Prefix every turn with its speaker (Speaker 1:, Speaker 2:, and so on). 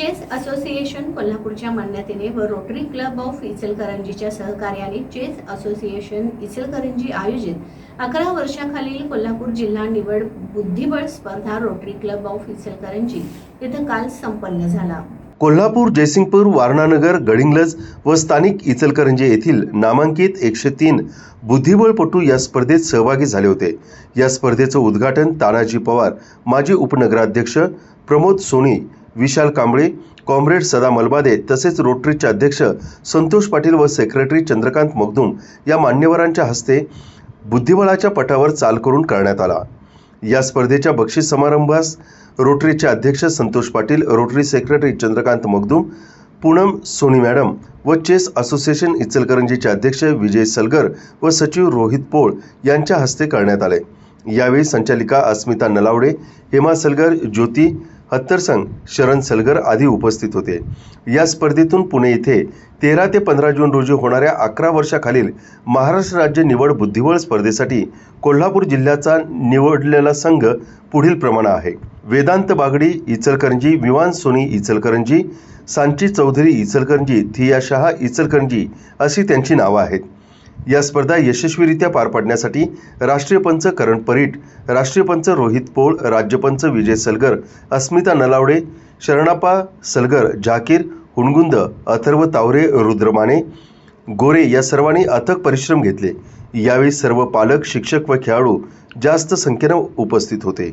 Speaker 1: Chess association कोल्हापूरच्या मान्यतेने व rotary club of इचलकरंजीच्या सहकार्याने चेस असोसिएशन इचलकरंजी आयोजित अकरा वर्षाखालील कोल्हापूर जिल्हा निवड बुद्धिबळ स्पर्धा रोटरी क्लब ऑफ इचलकरंजी इथं काल संपन्न झाला.
Speaker 2: कोल्हापूर जयसिंगपूर वारणानगर गडिंग्लज व स्थानिक इचलकरंजी येथील नामांकित एकशे तीन बुद्धिबळपटू या स्पर्धेत सहभागी झाले होते. या स्पर्धेचं उद्घाटन तानाजी पवार माजी उपनगराध्यक्ष प्रमोद सोनी विशाल कांबळे कॉम्रेड सदा मलबादे तसेच रोटरीचे अध्यक्ष संतोष पाटील व सेक्रेटरी चंद्रकांत मगदूम या मान्यवरांच्या हस्ते बुद्धिबळाच्या पटावर चाल करून करण्यात आला. या स्पर्धेच्या बक्षीस समारंभास रोटरीचे अध्यक्ष Santosh Patil Rotary secretary Chandrakant Magdum Poonam Soni madam व चेस असोसिएशन इचलकरंजीचे अध्यक्ष विजय सलगर व सचिव रोहित पोळ यांच्या हस्ते करण्यात आले. यावेळी संचालिका अस्मिता नलावडे हेमा सलगर ज्योती हत्तरसंग शरण सलगर आदी उपस्थित होते. या स्पर्धेतून पुणे येथे तेरा ते पंधरा जून रोजी होणाऱ्या अकरा वर्षाखालील महाराष्ट्र राज्य निवड बुद्धिबळ स्पर्धेसाठी कोल्हापूर जिल्ह्याचा निवडलेला संघ पुढील प्रमाणे आहे. वेदांत बागडी इचलकरंजी विवान सोनी इचलकरंजी सांची चौधरी इचलकरंजी थिया शहा इचलकरंजी अशी त्यांची नावं आहेत. या स्पर्धा यशस्वीरित्या पार पाडण्यासाठी राष्ट्रीय पंच करण परीट राष्ट्रीय पंच रोहित पोळ राज्यपंच विजय सलगर अस्मिता नलावडे शरणापा सलगर झाकीर हुणगुंद अथर्व तावरे रुद्रमाने गोरे या सर्वांनी अथक परिश्रम घेतले. यावेळी सर्व पालक शिक्षक व खेळाडू जास्त संख्येनं उपस्थित होते.